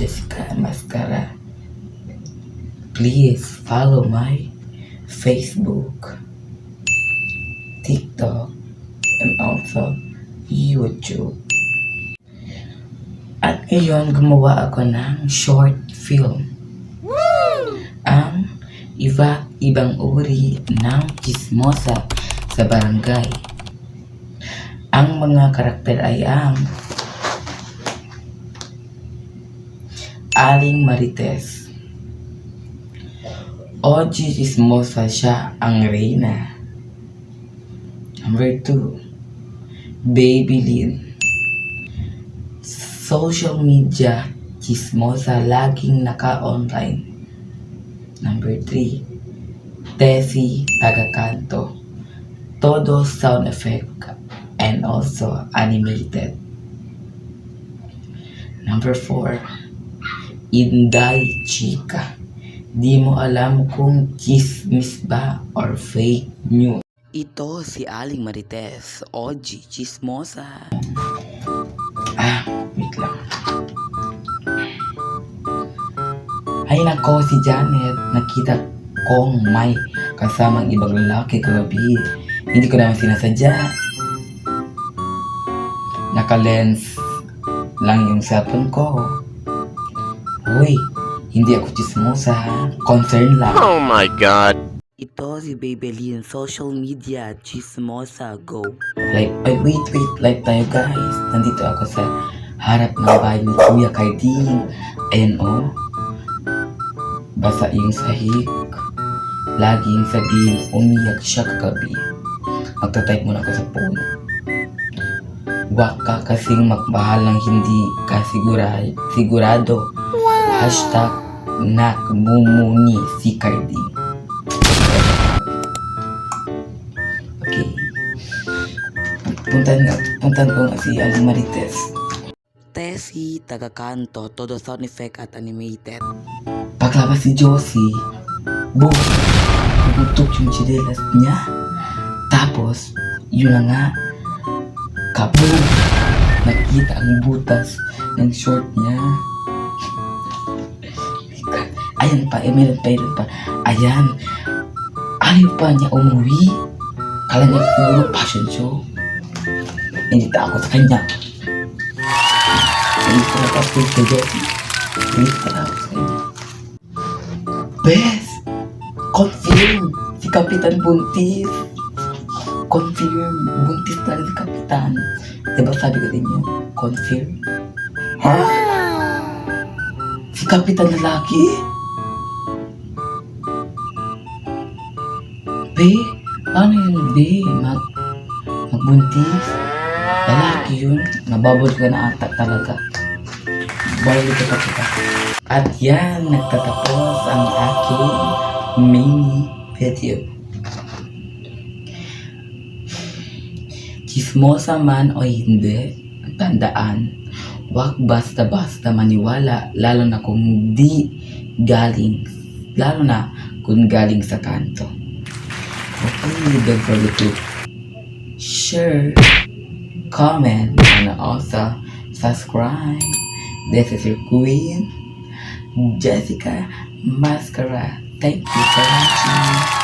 Jessica Mascara. Please follow my Facebook, TikTok, and also YouTube. At ngayon, gumawa ako ng short film. Ang iba ibang uri ng chismosa sa barangay. Ang mga karakter ay ang Aling Marites. OG Chismosa siya ang reyna. Number 2, Baby Lynn. Social media chismosa laging naka-online. Number 3, Tessie Tagakanto. Todo sound effect and also animated. Number 4, Inday Chika. Di mo alam kung chismis ba or fake news. Ito si Aling Marites, OG Chismosa. Ah, wait lang. Ay nako, si Janet, nakita kong may kasamang ibang lalaki kagabi. Hindi ko naman sinasadya. Naka-lens lang yung cellphone ko. Uy, hindi ako chismosa ha. Concern lang. Oh my god. Ito si Babylin, social media, chismosa, go. Like, ay, wait, wait, live tayo guys. Nandito ako sa harap ng bahay ni Kuya Carding. Ayan o. Basa yung sahig. Laging sabihin, umiyak siya kagabi. Magta-type muna ako sa phone. Wag ka kasing magmahal ng hindi ka sigura, sigurado. Hashtag nakbumuni si Carding. Okay. Puntan nga, puntan ko nga si Aling Marites. Tessie, taga-kanto, todo sound effect at animated. Paglabas si Josie, boom! Nabutok yung chinelas niya. Tapos, yun na nga, kaboom! Nakita ang butas ng short niya. Ayan pa, eh, meron pa, meron pa. Ayan, ayaw pa niya umuwi. Kala niya puro fashion show. Hindi takot sa kanya. Hindi ko nakapit kay Jessie. Hindi ko takot sa kanya. Bes! Confirm! Si Kapitan Buntis! Confirm! Buntis talaga si Kapitan. Diba sabi ko din yun? Confirm? Ha? Si Kapitan lalaki? Be, paano yun, be? Mag, magbuntis? Lalaki yun. Nababol ka na ata talaga. Balik ka kita. At yan, nagtatapos ang aking mini video. Chismosa man o hindi, tandaan, wag basta-basta maniwala, lalo na kung di galing, lalo na kung galing sa kanto. Okay, don't forget to share, comment, and also subscribe. This is your queen, Jessica Mascara. Thank you for watching.